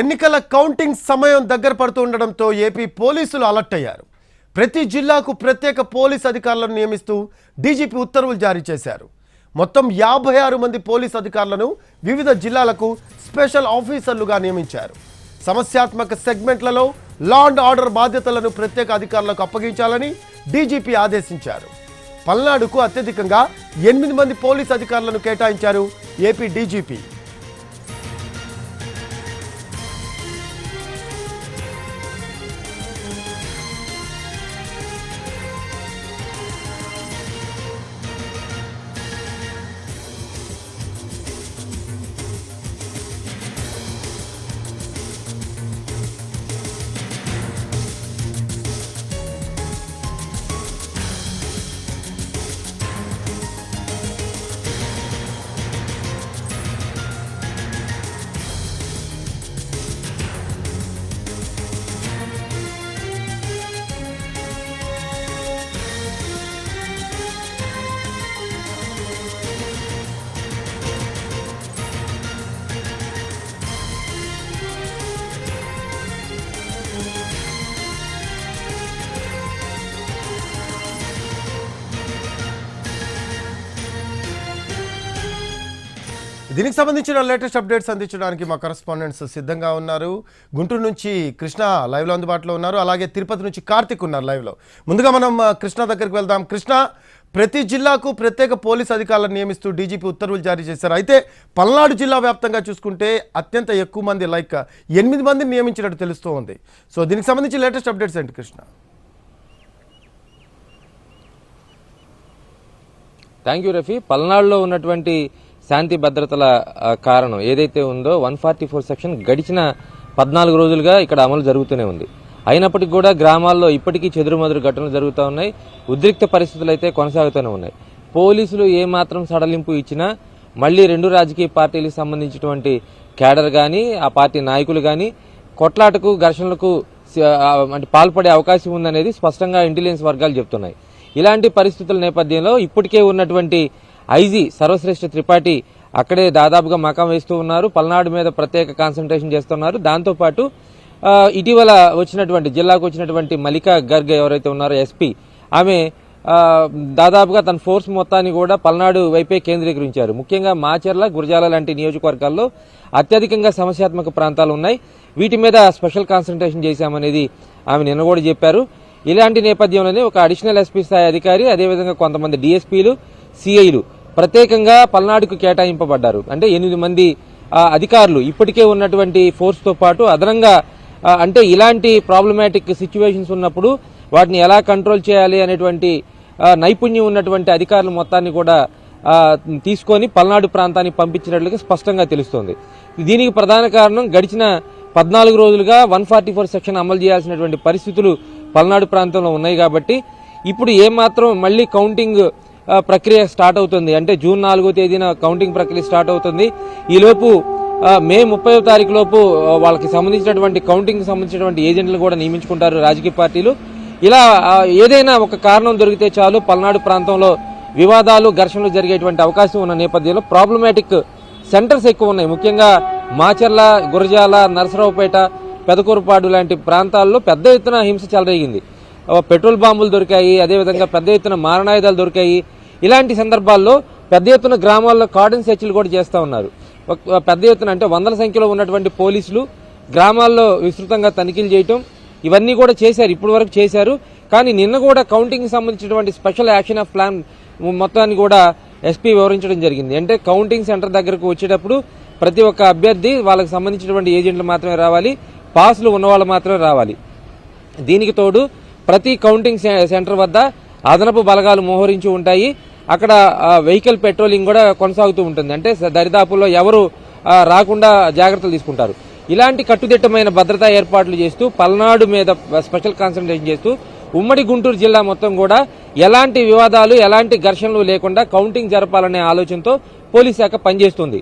ఎన్నికల కౌంటింగ్ సమయం దగ్గర పడుతూ ఉండడంతో ఏపీ పోలీసులు అలర్ట్ అయ్యారు. ప్రతి జిల్లాకు ప్రత్యేక పోలీస్ అధికారులను నియమిస్తూ డీజీపీ ఉత్తర్వులు జారీ చేశారు. మొత్తం యాభై ఆరు మంది పోలీస్ అధికారులను వివిధ జిల్లాలకు స్పెషల్ ఆఫీసర్లుగా నియమించారు. సమస్యాత్మక సెగ్మెంట్లలో లా అండ్ ఆర్డర్ బాధ్యతలను ప్రత్యేక అధికారులకు అప్పగించాలని డీజీపీ ఆదేశించారు. పల్నాడుకు అత్యధికంగా ఎనిమిది మంది పోలీస్ అధికారులను కేటాయించారు ఏపీ డీజీపీ. దీనికి సంబంధించిన లేటెస్ట్ అప్డేట్స్ అందించడానికి మా కరస్పాండెంట్స్ సిద్ధంగా ఉన్నారు. గుంటూరు నుంచి కృష్ణ లైవ్లో అందుబాటులో ఉన్నారు. అలాగే తిరుపతి నుంచి కార్తిక్ ఉన్నారు లైవ్లో. ముందుగా మనం కృష్ణ దగ్గరికి వెళ్దాం. కృష్ణ ప్రతి జిల్లాకు ప్రత్యేక పోలీస్ అధికారులను నియమిస్తూ డీజీపీ ఉత్తర్వులు జారీ చేశారు. అయితే పల్నాడు జిల్లా వ్యాప్తంగా చూసుకుంటే అత్యంత ఎక్కువ మంది లైక్ ఎనిమిది మందిని నియమించినట్టు తెలుస్తూ ఉంది సో దీనికి సంబంధించి లేటెస్ట్ అప్డేట్స్ ఏంటి కృష్ణ? Thank you Rafi. పల్నాడులో ఉన్నటువంటి శాంతి భద్రతల కారణం ఏదైతే ఉందో వన్ ఫార్టీ ఫోర్ సెక్షన్ గడిచిన పద్నాలుగు రోజులుగా ఇక్కడ అమలు జరుగుతూనే ఉంది. అయినప్పటికీ కూడా గ్రామాల్లో ఇప్పటికీ చెదురుమదురు ఘటనలు జరుగుతూ ఉన్నాయి. ఉద్రిక్త పరిస్థితులు అయితే కొనసాగుతూనే ఉన్నాయి. పోలీసులు ఏమాత్రం సడలింపు ఇచ్చినా మళ్ళీ రెండు రాజకీయ పార్టీలకు సంబంధించినటువంటి క్యాడర్ కానీ ఆ పార్టీ నాయకులు కానీ కొట్లాటకు ఘర్షణలకు అంటే పాల్పడే అవకాశం ఉందనేది స్పష్టంగా ఇంటెలిజెన్స్ వర్గాలు చెప్తున్నాయి. ఇలాంటి పరిస్థితుల నేపథ్యంలో ఇప్పటికే ఉన్నటువంటి ఐజీ సర్వశ్రేష్ఠ త్రిపాఠి అక్కడే దాదాపుగా మకాం వేస్తూ ఉన్నారు. పల్నాడు మీద ప్రత్యేక కాన్సన్ట్రేషన్ చేస్తున్నారు. దాంతోపాటు ఇటీవల వచ్చినటువంటి జిల్లాకు వచ్చినటువంటి మలికా గర్గ్ ఎవరైతే ఉన్నారో ఎస్పీ ఆమె దాదాపుగా తన ఫోర్స్ మొత్తాన్ని కూడా పల్నాడు వైపే కేంద్రీకరించారు. ముఖ్యంగా మాచర్ల గురజాల లాంటి నియోజకవర్గాల్లో అత్యధికంగా సమస్యాత్మక ప్రాంతాలు ఉన్నాయి. వీటి మీద స్పెషల్ కాన్సన్ట్రేషన్ చేశామనేది ఆమె నిన్న కూడా చెప్పారు. ఇలాంటి నేపథ్యంలోనే ఒక అడిషనల్ ఎస్పీ స్థాయి అధికారి అదేవిధంగా కొంతమంది డిఎస్పీలు సిఐలు ప్రత్యేకంగా పల్నాడుకు కేటాయింపబడ్డారు. అంటే ఎనిమిది మంది అధికారులు ఇప్పటికే ఉన్నటువంటి ఫోర్స్తో పాటు అదనంగా అంటే ఇలాంటి ప్రాబ్లమాటిక్ సిచ్యువేషన్స్ ఉన్నప్పుడు వాటిని ఎలా కంట్రోల్ చేయాలి అనేటువంటి నైపుణ్యం ఉన్నటువంటి అధికారులు మొత్తాన్ని కూడా తీసుకొని పల్నాడు ప్రాంతానికి పంపించినట్లుగా స్పష్టంగా తెలుస్తోంది. దీనికి ప్రధాన కారణం గడిచిన పద్నాలుగు రోజులుగా వన్ ఫార్టీ ఫోర్ సెక్షన్ అమలు చేయాల్సినటువంటి పరిస్థితులు పల్నాడు ప్రాంతంలో ఉన్నాయి కాబట్టి ఇప్పుడు ఏమాత్రం మళ్ళీ కౌంటింగ్ ప్రక్రియ స్టార్ట్ అవుతుంది. అంటే జూన్ నాలుగో తేదీన కౌంటింగ్ ప్రక్రియ స్టార్ట్ అవుతుంది. ఈలోపు మే ముప్పై తారీఖు లోపు వాళ్ళకి సంబంధించినటువంటి కౌంటింగ్ సంబంధించినటువంటి ఏజెంట్లు కూడా నియమించుకుంటారు రాజకీయ పార్టీలు. ఇలా ఏదైనా ఒక కారణం దొరికితే చాలు పల్నాడు ప్రాంతంలో వివాదాలు ఘర్షణలు జరిగేటువంటి అవకాశం ఉన్న నేపథ్యంలో ప్రాబ్లమాటిక్ సెంటర్స్ ఎక్కువ ఉన్నాయి. ముఖ్యంగా మాచర్ల గురజాల నరసరావుపేట పెదకూరుపాడు లాంటి ప్రాంతాల్లో పెద్ద ఎత్తున హింస చెలరేగింది. పెట్రోల్ బాంబులు దొరికాయి అదేవిధంగా పెద్ద ఎత్తున మారణాయుధాలు దొరికాయి. ఇలాంటి సందర్భాల్లో పెద్ద ఎత్తున గ్రామాల్లో కార్డన్ సెర్చ్లు కూడా చేస్తూ ఉన్నారు. పెద్ద ఎత్తున అంటే వందల సంఖ్యలో ఉన్నటువంటి పోలీసులు గ్రామాల్లో విస్తృతంగా తనిఖీలు చేయటం ఇవన్నీ కూడా చేశారు ఇప్పటి వరకు చేశారు. కానీ నిన్న కూడా కౌంటింగ్ సంబంధించినటువంటి స్పెషల్ యాక్షన్ ఆఫ్ ప్లాన్ మొత్తాన్ని కూడా ఎస్పీ వివరించడం జరిగింది. అంటే కౌంటింగ్ సెంటర్ దగ్గరకు వచ్చేటప్పుడు ప్రతి ఒక్క అభ్యర్థి వాళ్ళకి సంబంధించినటువంటి ఏజెంట్లు మాత్రమే రావాలి పాసులు ఉన్న వాళ్ళు మాత్రమే రావాలి. దీనికి తోడు ప్రతి కౌంటింగ్ సె- సెంటర్ వద్ద అదనపు బలగాలు మోహరించి ఉంటాయి. అక్కడ వెహికల్ పెట్రోలింగ్ కూడా కొనసాగుతూ ఉంటుంది. అంటే దరిదాపుల్లో ఎవరు రాకుండా జాగ్రత్తలు తీసుకుంటారు. ఇలాంటి కట్టుదిట్టమైన భద్రతా ఏర్పాట్లు చేస్తూ పల్నాడు మీద స్పెషల్ కాన్సన్ట్రేషన్ చేస్తూ ఉమ్మడి గుంటూరు జిల్లా మొత్తం కూడా ఎలాంటి వివాదాలు ఎలాంటి ఘర్షణలు లేకుండా కౌంటింగ్ జరపాలనే ఆలోచనతో పోలీస్ శాఖ పనిచేస్తుంది.